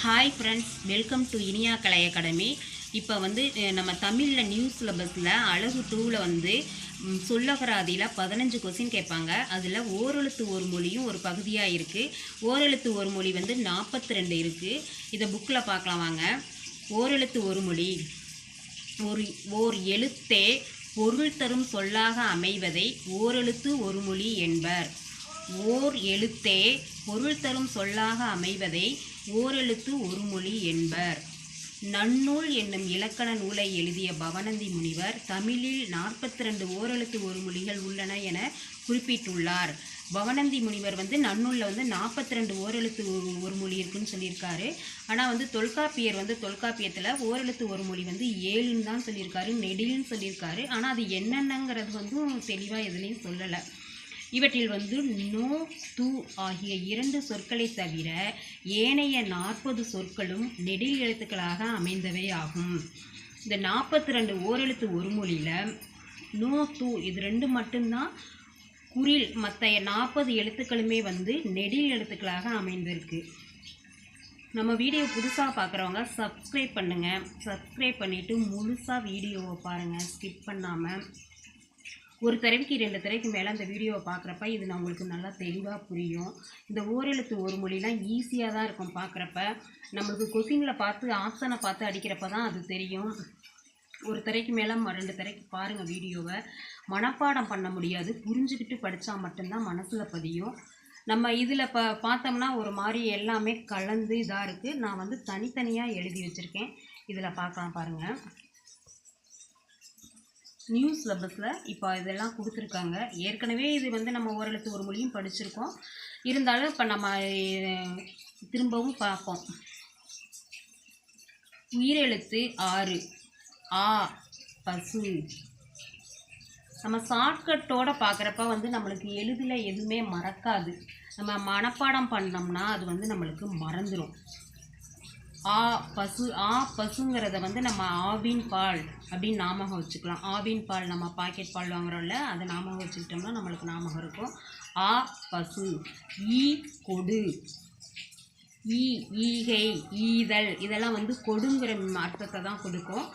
Hi friends welcome to Iniya Kalai academy. இப்போ வந்து நம்ம தமிழில் நியூஸ் சிலபஸில் அழகு டூவில் வந்து சொல்லகராதியில் பதினஞ்சு கொஸ்டின் கேட்பாங்க. அதில் ஓரெழுத்து ஒரு மொழியும் ஒரு பகுதியாக இருக்குது ஓரெழுத்து ஒரு மொழி வந்து நாற்பத்தி ரெண்டு இருக்குது இதை புக்கில் பார்க்கலாம் வாங்க. ஓரெழுத்து ஒரு மொழி. ஒரு ஓர் எழுத்தே பொருள் தரும் சொல்லாக அமைவதை ஓரெழுத்து ஒரு மொழி என்பர். ஓர் எழுத்தே பொருள் தரும் சொல்லாக அமைவதை ஓரெழுத்து ஒரு மொழி என்பர். நன்னூல் என்னும் இலக்கண நூலை எழுதிய பவனந்தி முனிவர் தமிழில் நாற்பத்தி ரெண்டு ஓரெழுத்து ஒரு மொழிகள் உள்ளன என குறிப்பிட்டுள்ளார். பவனந்தி முனிவர் வந்து நன்னூலில் வந்து நாற்பத்தி ரெண்டு ஓரெழுத்து ஒரு ஒரு மொழி இருக்குன்னு சொல்லியிருக்காரு. ஆனால் வந்து தொல்காப்பியர் வந்து தொல்காப்பியத்தில் ஓரெழுத்து ஒரு மொழி வந்து ஏழுன்னு தான் சொல்லியிருக்காரு நெடில்னு சொல்லியிருக்காரு. ஆனால் அது என்னென்னங்கிறது வந்து தெளிவாக எதுலேயும் சொல்லலை. இவற்றில் வந்து நோ து ஆகிய இரண்டு சொற்களை தவிர ஏனைய நாற்பது சொற்களும் நெடில் எழுத்துக்களாக அமைந்தவை ஆகும். இந்த நாற்பத்தி ரெண்டு ஓரெழுத்து ஒரு மொழியில் நோ து இது ரெண்டு மட்டும்தான் குறில் மற்ற நாற்பது எழுத்துக்களுமே வந்து நெடில் எழுத்துக்களாக அமைந்திருக்கு. நம்ம வீடியோ புதுசாக பார்க்குறவங்க சப்ஸ்கிரைப் பண்ணுங்கள் சப்ஸ்கிரைப் பண்ணிவிட்டு முழுசாக வீடியோவை பாருங்கள் ஸ்கிப் பண்ணாமல் ஒரு தடவைக்கு ரெண்டு தடவைக்கு மேலே அந்த வீடியோவை பார்க்குறப்ப இது நான் உங்களுக்கு நல்லா தெளிவாக புரியும். இந்த ஓரெழுத்து ஒரு மொழிலாம் ஈஸியாக தான் இருக்கும் பார்க்குறப்ப நம்மளுக்கு கொஸ்டினில் பார்த்து ஆப்ஷனை பார்த்து அடிக்கிறப்ப தான் அது தெரியும். ஒரு தரைக்கு மேலே ரெண்டு தரைக்கு பாருங்கள் வீடியோவை மனப்பாடம் பண்ண முடியாது. புரிஞ்சுக்கிட்டு படித்தா மட்டும்தான் மனசில் பதியும். நம்ம இதில் ப பார்த்தோம்னா ஒரு மாதிரி எல்லாமே கலந்து இதாக இருக்குது நான் வந்து தனித்தனியாக எழுதி வச்சுருக்கேன். இதில் பார்க்கலாம் பாருங்கள் நியூ சிலபஸில் இப்போ இதெல்லாம் கொடுத்துருக்காங்க. ஏற்கனவே இது வந்து நம்ம ஓரெழுத்து ஒரு மொழியும் படிச்சிருக்கோம். இருந்தாலும் இப்போ நம்ம திரும்பவும் பார்ப்போம். உயிரெழுத்து ஆறு. ஆ பசு. நம்ம ஷார்ட்கட்டோடு பார்க்குறப்ப வந்து நம்மளுக்கு எளிதில் எதுவுமே மறக்காது. நம்ம மனப்பாடம் பண்ணோம்னா அது வந்து நம்மளுக்கு மறந்துடும் ஆ பசு ஆ பசுங்கிறத வந்து நம்ம ஆவின் பால். அப்படின்னு ஞாபகம் வச்சுக்கலாம். ஆவின் பால் நம்ம பாக்கெட் பால் வாங்குறோம்ல அதை ஞாபகம் வச்சுக்கிட்டோம்னா நம்மளுக்கு ஞாபகம் இருக்கும். ஆ பசு. ஈ கொடு. ஈ ஈகை ஈதல். இதெல்லாம் வந்து கொடுங்கிற அர்த்தத்தை தான் கொடுக்கும்.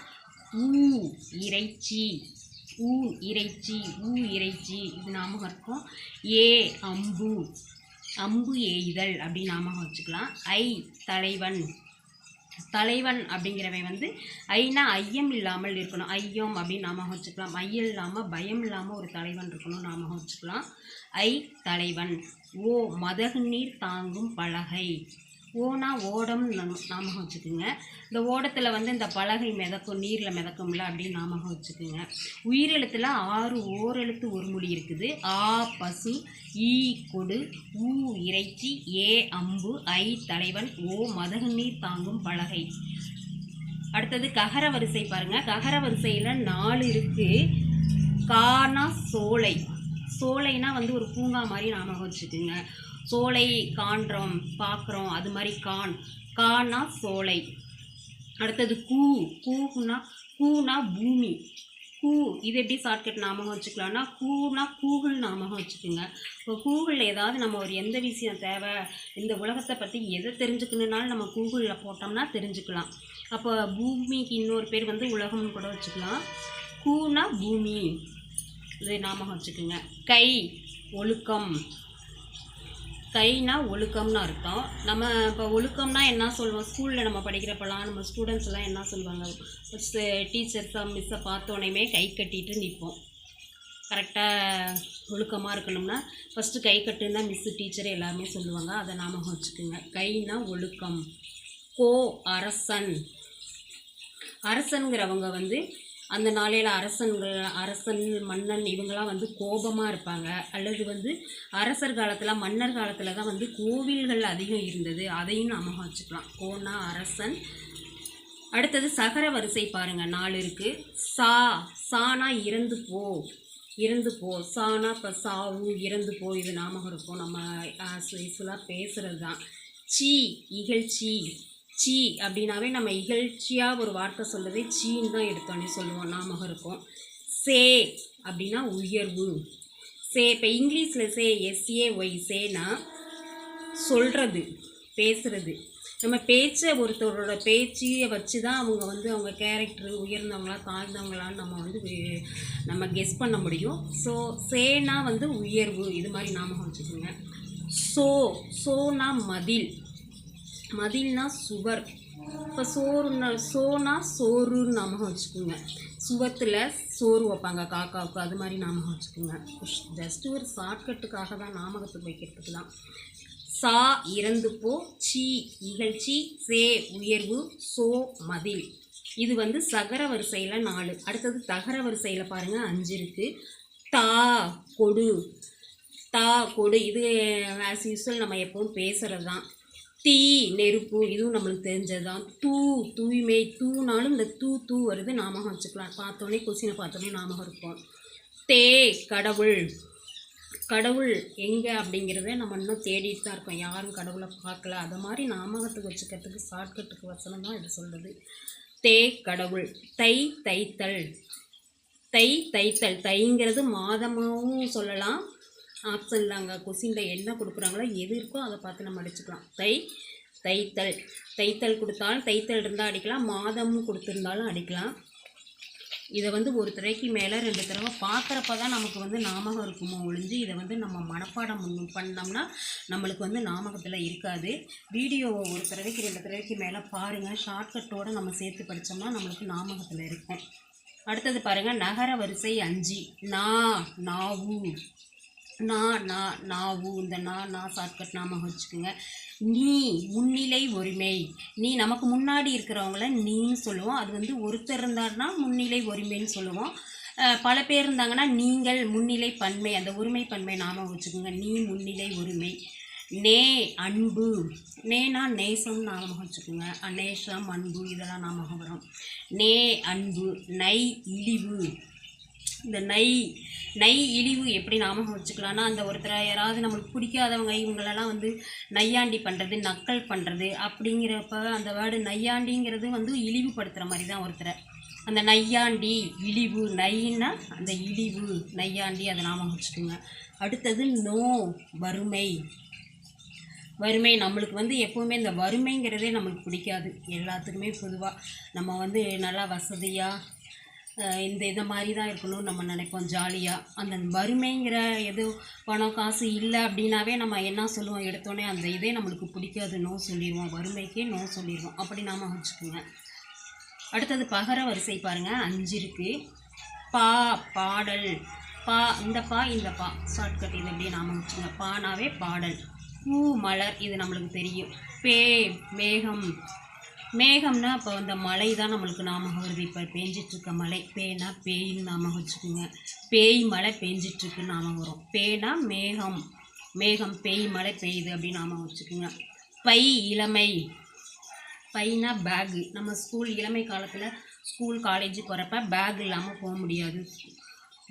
ஊ இறைச்சி. ஊ இறைச்சி. ஊ இறைச்சி. இது ஞாபகம் இருக்கும். ஏ அம்பு. அம்பு ஏய்தல் அப்படின்னு ஞாபகம் வச்சுக்கலாம். ஐ தலைவன். தலைவன் அப்படிங்கிறவன் வந்து ஐனா ஐயம் இல்லாமல் இருக்கணும். ஐயம் அப்படின்னு நாம வச்சுக்கலாம். ஐயம் இல்லாமல் பயம் இல்லாமல் ஒரு தலைவன் இருக்கணும் ஞாபகம் வச்சுக்கலாம். ஐ தலைவன். ஓ மதகு நீர் தாங்கும் பலகை. ஓனா ஓடம் ஞாபகம் வச்சுக்குங்க. இந்த ஓடத்தில் வந்து இந்த பலகை மிதக்கும் நீரில் மிதக்கும்ல அப்படின்னு ஞாபகம் வச்சுக்குங்க. உயிரெழுத்தில் ஆறு ஓரெழுத்து ஒரு மொழி இருக்குது. ஆ பசு ஈ கொடு ஊ இறைச்சி ஏ அம்பு ஐ தலைவன் ஓ மதக நீர் தாங்கும் பலகை. அடுத்தது ககர வரிசை பாருங்கள் ககர வரிசையில் நாலு இருக்குது கானா சோலை. சோலைனா வந்து ஒரு பூங்கா மாதிரி ஞாபகம் வச்சுக்குங்க. சோலை காண்றோம் பார்க்குறோம் அது மாதிரி கான். கானா சோலை. அடுத்தது கூ. கூனா கூனா பூமி. கூ இது எப்படி ஷார்ட்கட் ஞாபகம் வச்சுக்கலாம்னா கூனா கூகுள் ஞாபகம் வச்சுக்கோங்க. இப்போ கூகுளில் ஏதாவது நம்ம ஒரு எந்த விஷயம் தேவை இந்த உலகத்தை பற்றி எதை தெரிஞ்சுக்கணுன்னாலும் நம்ம கூகுளில் போட்டோம்னா தெரிஞ்சுக்கலாம். அப்போ பூமிக்கு இன்னொரு பேர் வந்து உலகம்னு கூட வச்சுக்கலாம். கூனா பூமி. இது ஞாபகம் வச்சுக்கோங்க. கை ஒழுக்கம். கைனா ஒழுக்கம்னு அர்த்தம். நம்ம இப்போ ஒழுக்கம்னா என்ன சொல்லுவோம்? ஸ்கூலில் நம்ம படிக்கிறப்பெல்லாம் நம்ம ஸ்டூடெண்ட்ஸ்லாம் என்ன சொல்லுவாங்க? டீச்சர்ஸாக மிஸ்ஸை பார்த்தோன்னே கை கட்டிட்டு நிற்போம் கரெக்டாக ஒழுக்கமாக இருக்கணும்னா ஃபஸ்ட்டு கை கட்டுன்னா மிஸ்ஸு டீச்சர் எல்லாருமே சொல்லுவாங்க. அதை ஞாபகம் வச்சுக்கோங்க. கைனா ஒழுக்கம். கோ அரசன் அரசனுங்கிறவங்க வந்து அந்த நாளையில் அரசன்கள் அரசன் மன்னன் இவங்கெல்லாம் வந்து கோபமாக இருப்பாங்க. அல்லது வந்து அரசர் காலத்தில் மன்னர் காலத்தில் தான் வந்து கோவில்கள் அதிகம் இருந்தது. அதையும் நாம வச்சுக்கலாம். கோனா அரசன். அடுத்தது சகர வரிசை பாருங்கள் நாலு இருக்குது சா சானா இறந்து போ இறந்து போ. சானா இப்போ சாவு இறந்து போ. இது நாமகம் இருக்கும் நம்ம யூஸ்வலாக பேசுகிறது தான் சி இகழ்ச்சி. சி அப்படின்னாவே நம்ம இகழ்ச்சியாக ஒரு வார்த்தை சொல்லுறதே சீன்னு தான் எடுத்தோன்னே சொல்லுவோம் நாமகம் இருக்கும். சே அப்படின்னா உயர்வு. சே இப்போ இங்கிலீஷில் சே எஸ்ஏ ஒய் சேனா சொல்கிறது பேசுகிறது நம்ம பேச்சை ஒருத்தரோட பேச்சியை வச்சு தான் அவங்க வந்து அவங்க கேரக்டர் உயர்ந்தவங்களா தாழ்ந்தவங்களான்னு நம்ம வந்து நம்ம கெஸ் பண்ண முடியும். ஸோ சேனா வந்து உயர்வு இது மாதிரி ஞாபகம் வச்சுக்கோங்க. சோ சோனா மதில். மதில்னா சுவர். இப்போ சோறுனா சோனா சோறுன்னு நாமகம் வச்சுக்கோங்க. சுவத்தில் சோறு வைப்பாங்க காக்காவுக்கு அது மாதிரி நாமகம் வச்சுக்கோங்க. ஜஸ்ட் ஒரு ஷார்ட்கட்டுக்காக தான் நாமகத்துக்கு வைக்கிறதுக்கு தான் சா இறந்து போ சி இகழ்ச்சி சே உயர்வு சோ மதில். இது வந்து சகர வரிசையில் நாலு. அடுத்தது தகர வரிசையில் பாருங்கள் அஞ்சு இருக்குது தா கொடு. தா கொடு. இது ஆஸ் யூஸ்வல் நம்ம எப்பவும் பேசுகிறது தான் தீ நெருப்பு இதுவும் நம்மளுக்கு தெரிஞ்சது தான் தூ தூய்மை தூனாலும் இந்த தூ தூ வருது நாமகம் வச்சுக்கலாம். பார்த்தோன்னே கொஸ்டினை பார்த்தோன்னே நாமகம் இருக்கும். தே கடவுள். கடவுள் எங்கே அப்படிங்கிறத நம்ம இன்னும் தேடிட்டு தான் இருக்கோம். யாரும் கடவுளை பார்க்கல. அது மாதிரி நாமகத்துக்கு வச்சுக்கிறதுக்கு ஷார்ட்கட்டுக்கு வசனம் தான் இது சொல்கிறது தே கடவுள். தை தைத்தல். தை தைத்தல். தைங்கிறது மாதமாகவும் சொல்லலாம். ஆப்ஷன் அங்கே கொஸ்டினில் என்ன கொடுக்குறாங்களோ எது இருக்கோ அதை பார்த்து நம்ம அடிச்சுக்கலாம். தை தைத்தல். தைத்தல் கொடுத்தாலும் தைத்தல் இருந்தால் அடிக்கலாம் மாதமும் கொடுத்துருந்தாலும் அடிக்கலாம். இதை வந்து ஒரு தடவைக்கு மேலே ரெண்டு தடவை பார்க்குறப்ப தான் நமக்கு வந்து ஞாபகம் இருக்குமோ ஒழிஞ்சு இதை வந்து நம்ம மனப்பாடம் பண்ணோம்னா நம்மளுக்கு வந்து ஞாபகத்தில் இருக்காது. வீடியோவை ஒரு தடவைக்கு ரெண்டு தடவைக்கு மேலே பாருங்கள் ஷார்ட்கட்டோடு நம்ம சேர்த்து படித்தோம்னா நம்மளுக்கு ஞாபகத்தில் இருக்கும். அடுத்தது பாருங்கள் நகர வரிசை அஞ்சு. நா நாவு நா நா நாவு இந்த நா நா ஷார்ட்கட் ஞாபகம் வச்சுக்கோங்க. நீ முன்னிலை ஒருமை நீ நமக்கு முன்னாடி இருக்கிறவங்கள நீன்னு சொல்லுவோம். அது வந்து ஒருத்தர் இருந்தாருன்னா முன்னிலை ஒருமைன்னு சொல்லுவோம். பல பேர் இருந்தாங்கன்னா நீங்கள் முன்னிலை பன்மை அந்த ஒருமை பன்மை ஞாபகம் வச்சுக்கோங்க. நீ முன்னிலை ஒருமை நே அன்பு. நேனா நேசம் ஞாபகம் வச்சுக்கோங்க. அநேசம் அன்பு இதெல்லாம் ஞாபகம் வரும் நே அன்பு. நை இழிவு. இந்த நை நை இழிவு எப்படி நாம வச்சுக்கலாம்னா அந்த ஒருத்தரை யாராவது நம்மளுக்கு பிடிக்காதவங்க இவங்களெல்லாம் வந்து நையாண்டி பண்ணுறது நக்கல் பண்ணுறது அப்படிங்கிறப்ப அந்த வேர்டு நையாண்டிங்கிறது வந்து இழிவுபடுத்துகிற மாதிரி தான் ஒருத்தரை. அந்த நையாண்டி இழிவு நைன்னா அந்த இழிவு நையாண்டி அதை நாம வச்சுக்கோங்க. அடுத்தது நோ வறுமை. வறுமை நம்மளுக்கு வந்து எப்போவுமே இந்த வறுமைங்கிறதே நம்மளுக்கு பிடிக்காது. எல்லாத்துக்குமே பொதுவாக நம்ம வந்து நல்லா வசதியாக இந்த இதை மாதிரி தான் இருக்கணும்னு நம்ம நினைப்போம் ஜாலியாக அந்த வறுமைங்கிற எது பணம் காசு இல்லை அப்படின்னாவே நம்ம என்ன சொல்லுவோம் எடுத்தோடனே அந்த இதே நம்மளுக்கு பிடிக்காது நோ சொல்லிடுவோம். வறுமைக்கே நோ சொல்லிடுவோம். அப்படி நாம் வச்சுக்கோங்க. அடுத்தது பகர வரிசை பாருங்கள் அஞ்சு இருக்குது பா பாடல். பா இந்த பா இந்த பா. ஷார்ட்கட் இது அப்படியே நாம் வச்சுக்கோங்க. பானாவே பாடல். பூ மலர் இது நம்மளுக்கு தெரியும். பே மேகம். மேகம்னா இப்போ அந்த மழை தான் நம்மளுக்கு ஞாபகம் வருது. இப்போ பேஞ்சிட்ருக்க மழை பேனா பேயின்னு ஞாபகம் வச்சுக்கோங்க. பேய் மழை பேஞ்சிட்ருக்குன்னு ஞாபகம் வரும். பேனா மேகம் மேகம் பேய் மழை பெய்யுது அப்படின்னு ஞாபகம் வச்சுக்கோங்க. பை இளமை. பைனா பேகு. நம்ம ஸ்கூல் இளமை காலத்தில் ஸ்கூல் காலேஜ் போகிறப்ப பேக் இல்லாமல் போக முடியாது.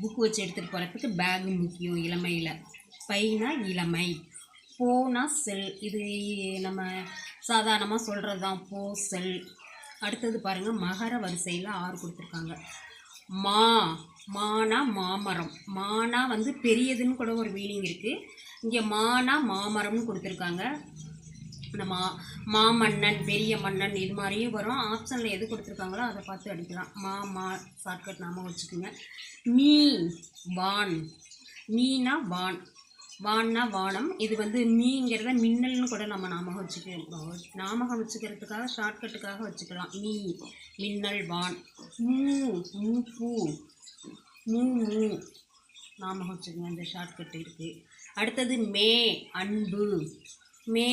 புக்கு வச்சு எடுத்துகிட்டு போகிறதுக்கு பேகு முக்கியம் இளமையில். பைனா இளமை. போனா செல். இது நம்ம சாதாரணமாக சொல்கிறது தான் போ செல். அடுத்தது பாருங்கள் மகர வரிசையில் ஆறு கொடுத்துருக்காங்க. மா மானா மாமரம். மானா வந்து பெரியதுன்னு கூட ஒரு மீனிங் இருக்குது இங்கே மானா மாமரம்னு கொடுத்துருக்காங்க. இந்த மா மாமன்னன் பெரிய மன்னன் இது மாதிரியும் வரும். ஆப்ஷனில் எது கொடுத்துருக்காங்களோ அதை பார்த்து அடிக்கலாம். மா மா ஷார்ட்கட் நாம வச்சுக்கோங்க. மீ வான். மீனா வான். வான்னா வானம். இது வந்து மீங்கிறத மின்னல்னு கூட நம்ம நாமகம் வச்சுக்க நாமகம் வச்சுக்கிறதுக்காக ஷார்ட்கட்டுக்காக வச்சுக்கலாம். மீ மின்னல் வான். மூ மூப்பு மூ மூ. நாமகம் வச்சுக்கோங்க இந்த ஷார்ட்கட் இருக்குது அடுத்தது மே அன்பு. மே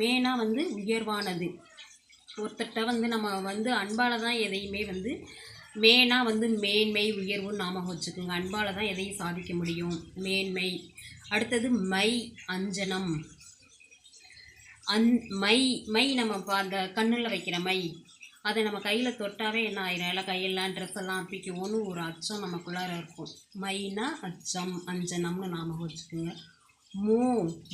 மேனா வந்து உயர்வானது. ஒருத்தர்கிட்ட வந்து நம்ம வந்து அன்பால் தான் எதையுமே வந்து மேனா வந்து மேன்மை உயர்வுன்னு நாமகம் வச்சுக்கோங்க. அன்பால் தான் எதையும் சாதிக்க முடியும். மேன்மை. அடுத்தது மை அஞ்சனம். அந் மை மை நம்ம இப்போ அந்த கண்ணில் வைக்கிற மை. அதை நம்ம கையில் தொட்டாவே என்ன ஆயிரும்? எல்லாம் கையெல்லாம் ட்ரெஸ் எல்லாம் அப்பிக்குவோன்னு ஒரு அச்சம் நமக்குள்ளார இருக்கும். மைனா அச்சம் அஞ்சனம்னு ஞாபகம் வச்சுக்கோங்க. மூ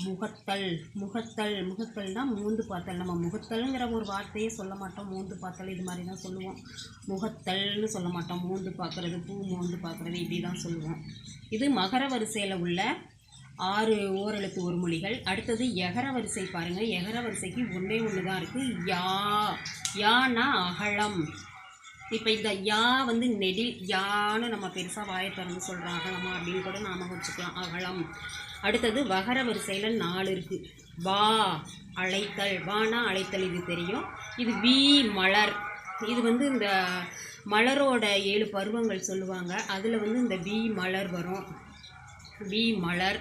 முகத்தல். முகத்தல் முகத்தல்னா மூந்து பார்த்தல் நம்ம முகத்தல்ங்கிற ஒரு வார்த்தையே சொல்ல மாட்டோம். மூந்து பார்த்தல் இது மாதிரி தான் சொல்லுவோம். முகத்தல்னு சொல்ல மாட்டோம். மூந்து பார்க்குறது பூ மூந்து பார்க்குறது இப்படி தான் சொல்லுவோம். இது மகர வரிசையில் உள்ள ஆறு ஓரெழுத்து ஒரு மொழிகள். அடுத்தது எகர வரிசை பாருங்கள் எகர வரிசைக்கு ஒன்றே ஒன்று தான் இருக்குது யா யானா அகலம். இப்போ இந்த யா வந்து நெடில் யான்னு நம்ம பெருசாக வாயை திறந்து சொல்கிறோம் அகலமா அப்படின்னு கூட நாம வச்சுக்கலாம். அகலம். அடுத்தது வகர வரிசையில் நாலு இருக்குது வா அழைத்தல். வானா அழைத்தல் இது தெரியும். இது வி மலர். இது வந்து இந்த மலரோட ஏழு பருவங்கள் சொல்லுவாங்க. அதில் வந்து இந்த வி மலர் வரும். வி மலர்.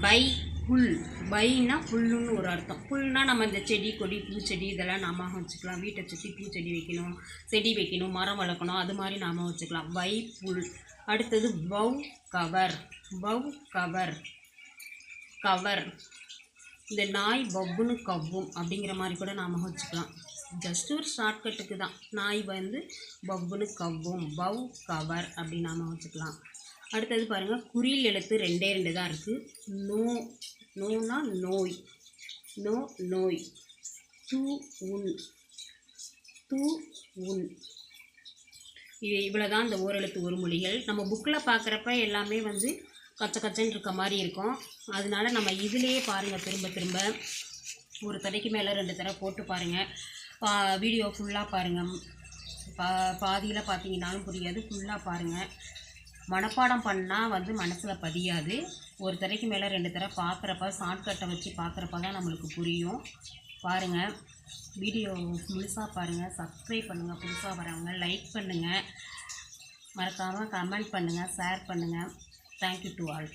பை புல். பைனா புல்லுன்னு ஒரு அர்த்தம். புல்னா நம்ம இந்த செடி கொடி பூச்செடி இதெல்லாம் நாம வச்சுக்கலாம். வீட்டை சுற்றி பூச்செடி வைக்கணும் செடி வைக்கணும் மரம் வளர்க்கணும் அது மாதிரி நாம வச்சுக்கலாம். பை புல். அடுத்தது பவ் கவர். பவ் கவர். கவர். இந்த நாய் பப்புன்னு கவ்வும் அப்படிங்கிற மாதிரி கூட நாம் வச்சுக்கலாம். ஜஸ்ட் ஒரு ஷார்ட்கட்டுக்கு தான். நாய் வந்து பப்புன்னு கவ்வும். பவ் கவர் அப்படி நாம் வச்சுக்கலாம். அடுத்தது பாருங்கள் குறியில் எழுத்து ரெண்டே ரெண்டு தான் இருக்குது நோ நோனா நோய். நோ நோய். தூ உன். தூ உன். இது இவ்வளோ தான் இந்த ஓரெழுத்து ஒரு மொழிகள். நம்ம புக்கில் பார்க்குறப்ப எல்லாமே வந்து கச்ச கச்சன்னு இருக்க மாதிரி இருக்கும். அதனால நம்ம இதிலேயே பாருங்கள் திரும்ப திரும்ப. ஒரு தடைக்கு மேலே ரெண்டு தடவை போட்டு பாருங்கள் பா வீடியோ ஃபுல்லாக பாருங்கள் பா பாதியில் பார்த்தீங்கன்னாலும் புரியாது. ஃபுல்லாக பாருங்கள் மனப்பாடம் பண்ணால் வந்து மனசில் பதியாது. ஒரு தடவைக்கு மேலே ரெண்டு தடவை பார்க்குறப்ப ஷார்ட்கட்டை வச்சு பார்க்குறப்ப தான் நம்மளுக்கு புரியும். பாருங்கள் வீடியோ முழுசாக பாருங்கள் சப்ஸ்கிரைப் பண்ணுங்கள் புதுசாக வரவங்க லைக் பண்ணுங்கள் மறக்காமல் கமெண்ட் பண்ணுங்கள் ஷேர் பண்ணுங்கள் தேங்க்யூ டு ஆல்